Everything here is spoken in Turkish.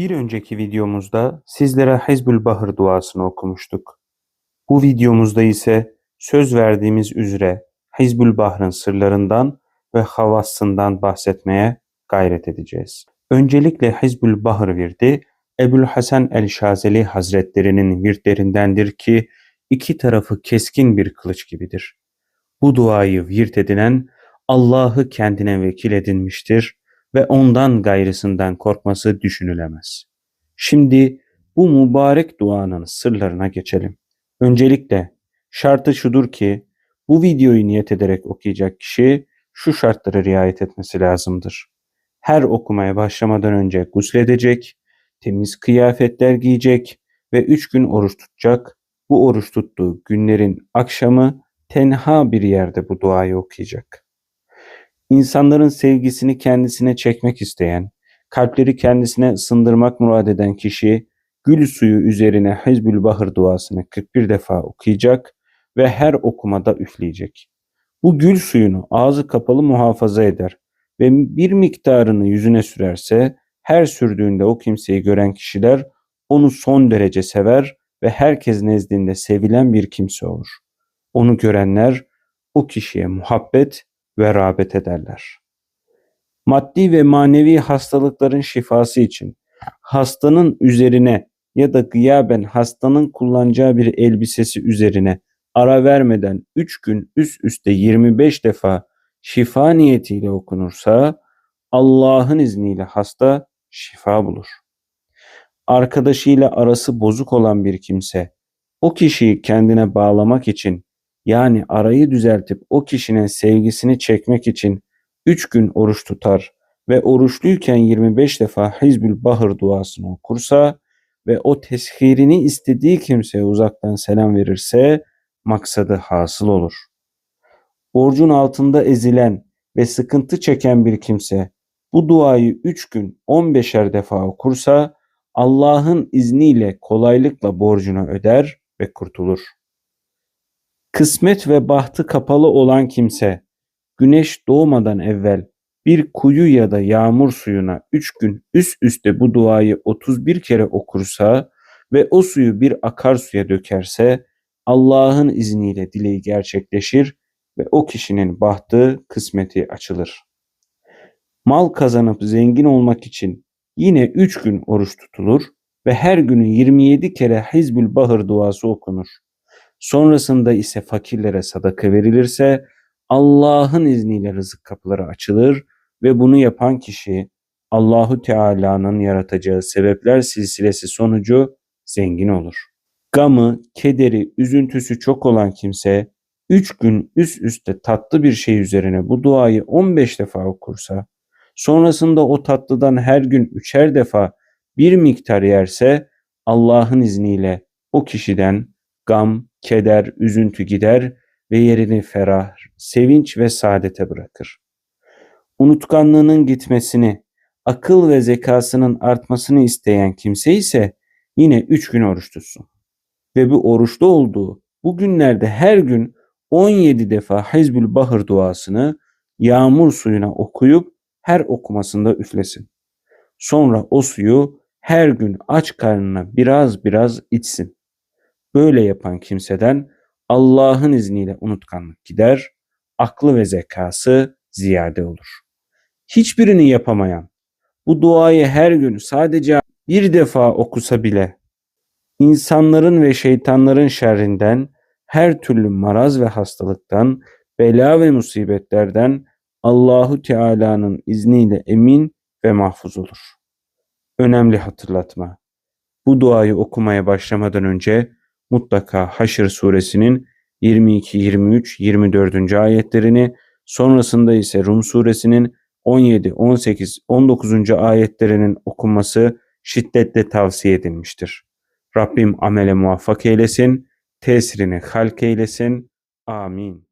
Bir önceki videomuzda sizlere Hizbül Bahır duasını okumuştuk. Bu videomuzda ise söz verdiğimiz üzere Hizbül Bahr'ın sırlarından ve havassından bahsetmeye gayret edeceğiz. Öncelikle Hizbül Bahr virdi Ebul Hasan el-Şazeli Hazretlerinin virtlerindendir ki iki tarafı keskin bir kılıç gibidir. Bu duayı virt edinen Allah'ı kendine vekil edinmiştir ve ondan gayrısından korkması düşünülemez. Şimdi bu mübarek duanın sırlarına geçelim. Öncelikle şartı şudur ki bu videoyu niyet ederek okuyacak kişi şu şartlara riayet etmesi lazımdır. Her okumaya başlamadan önce gusledecek, temiz kıyafetler giyecek ve üç gün oruç tutacak. Bu oruç tuttuğu günlerin akşamı tenha bir yerde bu duayı okuyacak. İnsanların sevgisini kendisine çekmek isteyen, kalpleri kendisine ısındırmak murad eden kişi gül suyu üzerine Hizbül Bahır duasını 41 defa okuyacak ve her okumada üfleyecek. Bu gül suyunu ağzı kapalı muhafaza eder ve bir miktarını yüzüne sürerse her sürdüğünde o kimseyi gören kişiler onu son derece sever ve herkes nezdinde sevilen bir kimse olur. Onu görenler o kişiye muhabbet ve rağbet ederler. Maddi ve manevi hastalıkların şifası için hastanın üzerine ya da gıyaben hastanın kullanacağı bir elbisesi üzerine ara vermeden 3 gün üst üste 25 defa şifa niyetiyle okunursa Allah'ın izniyle hasta şifa bulur. Arkadaşıyla arası bozuk olan bir kimse o kişiyi kendine bağlamak için yani arayı düzeltip o kişinin sevgisini çekmek için 3 gün oruç tutar ve oruçluyken 25 defa Hizbül Bahır duasını okursa ve o teshirini istediği kimseye uzaktan selam verirse maksadı hasıl olur. Borcun altında ezilen ve sıkıntı çeken bir kimse bu duayı 3 gün 15'er defa okursa Allah'ın izniyle kolaylıkla borcunu öder ve kurtulur. Kısmet ve bahtı kapalı olan kimse güneş doğmadan evvel bir kuyu ya da yağmur suyuna üç gün üst üste bu duayı 31 kere okursa ve o suyu bir akarsuya dökerse Allah'ın izniyle dileği gerçekleşir ve o kişinin bahtı, kısmeti açılır. Mal kazanıp zengin olmak için yine üç gün oruç tutulur ve her günü 27 kere Hizbül Bahır duası okunur. Sonrasında ise fakirlere sadaka verilirse Allah'ın izniyle rızık kapıları açılır ve bunu yapan kişi Allahu Teala'nın yaratacağı sebepler silsilesi sonucu zengin olur. Gamı, kederi, üzüntüsü çok olan kimse üç gün üst üste tatlı bir şey üzerine bu duayı 15 defa okursa, sonrasında o tatlıdan her gün üçer defa bir miktar yerse Allah'ın izniyle o kişiden gam, keder, üzüntü gider ve yerini ferah, sevinç ve saadete bırakır. Unutkanlığının gitmesini, akıl ve zekasının artmasını isteyen kimse ise yine üç gün oruç tutsun. Ve bu oruçlu olduğu bu günlerde her gün 17 defa Hizbül Bahır duasını yağmur suyuna okuyup her okumasında üflesin. Sonra o suyu her gün aç karnına biraz biraz içsin. Böyle yapan kimseden Allah'ın izniyle unutkanlık gider, aklı ve zekası ziyade olur. Hiçbirini yapamayan, bu duayı her gün sadece bir defa okusa bile insanların ve şeytanların şerrinden, her türlü maraz ve hastalıktan, bela ve musibetlerden Allahu Teala'nın izniyle emin ve mahfuz olur. Önemli hatırlatma. Bu duayı okumaya başlamadan önce mutlaka Haşr suresinin 22, 23, 24. ayetlerini sonrasında ise Rum suresinin 17, 18, 19. ayetlerinin okunması şiddetle tavsiye edilmiştir. Rabbim amele muvaffak eylesin, tesirini halk eylesin. Amin.